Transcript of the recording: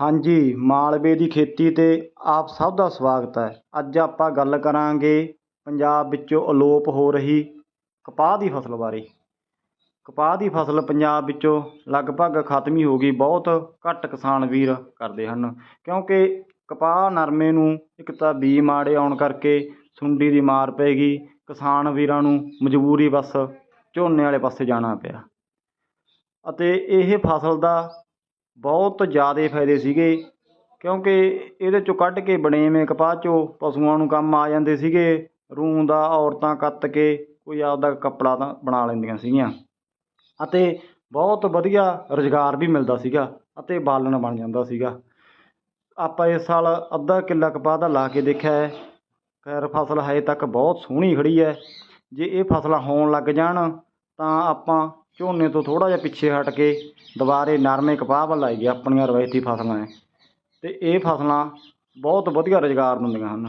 ਹਾਂਜੀ, ਮਾਲਵੇ ਦੀ ਖੇਤੀ 'ਤੇ ਆਪ ਸਭ ਦਾ ਸਵਾਗਤ ਹੈ। ਅੱਜ ਆਪਾਂ ਗੱਲ ਕਰਾਂਗੇ ਪੰਜਾਬ ਵਿੱਚੋਂ ਅਲੋਪ ਹੋ ਰਹੀ ਕਪਾਹ ਦੀ ਫਸਲ ਬਾਰੇ। ਕਪਾਹ ਦੀ ਫਸਲ ਪੰਜਾਬ ਵਿੱਚੋਂ ਲਗਭਗ ਖਤਮ ਹੀ ਹੋ ਗਈ। ਬਹੁਤ ਘੱਟ ਕਿਸਾਨ ਵੀਰ ਕਰਦੇ ਹਨ, ਕਿਉਂਕਿ ਕਪਾਹ ਨਰਮੇ ਨੂੰ ਇੱਕ ਤਾਂ ਬੀ ਮਾੜੇ ਆਉਣ ਕਰਕੇ ਸੁੰਡੀ ਦੀ ਮਾਰ ਪੈ ਗਈ ਕਿਸਾਨ ਵੀਰਾਂ ਨੂੰ ਮਜਬੂਰੀ ਬਸ ਝੋਨੇ ਵਾਲੇ ਪਾਸੇ ਜਾਣਾ ਪਿਆ। ਅਤੇ ਇਹ ਫਸਲ ਦਾ ਬਹੁਤ ਜ਼ਿਆਦਾ ਫਾਇਦੇ ਸੀਗੇ, ਕਿਉਂਕਿ ਇਹਦੇ ਚੋਂ ਕੱਢ ਕੇ ਬਣੇਵੇਂ ਕਪਾਹ ਚੋਂ ਪਸ਼ੂਆਂ ਨੂੰ ਕੰਮ ਆ ਜਾਂਦੇ ਸੀਗੇ, ਰੂੰ ਦਾ ਔਰਤਾਂ ਕੱਤ ਕੇ ਕੋਈ ਆਪਦਾ ਕੱਪੜਾ ਤਾਂ ਬਣਾ ਲੈਂਦੀਆਂ ਸੀਗੀਆਂ। ਅਤੇ ਬਹੁਤ ਵਧੀਆ ਰੁਜ਼ਗਾਰ ਵੀ ਮਿਲਦਾ ਸੀਗਾ ਅਤੇ ਬਾਲਣ ਬਣ ਜਾਂਦਾ ਸੀਗਾ। ਆਪਾਂ ਇਸ ਸਾਲ ਅੱਧਾ ਕਿੱਲਾ ਕਪਾਹ ਦਾ ਲਾ ਕੇ ਦੇਖਿਆ ਹੈ। ਖੈਰ, ਫਸਲ ਹਜੇ ਤੱਕ ਬਹੁਤ ਸੋਹਣੀ ਖੜ੍ਹੀ ਹੈ। ਜੇ ਇਹ ਫਸਲਾਂ ਹੋਣ ਲੱਗ ਜਾਣ ਤਾਂ ਆਪਾਂ ਝੋਨੇ ਤੋਂ ਥੋੜ੍ਹਾ ਜਿਹਾ ਪਿੱਛੇ ਹਟ ਕੇ ਦੁਬਾਰੇ ਨਰਮੇ ਕਪਾਹ ਵੱਲ ਆਈਏ ਆਪਣੀਆਂ ਰਵਾਇਤੀ ਫਸਲਾਂ ਹੈ ਅਤੇ ਇਹ ਫਸਲਾਂ ਬਹੁਤ ਵਧੀਆ ਰੁਜ਼ਗਾਰ ਦਿੰਦੀਆਂ ਹਨ।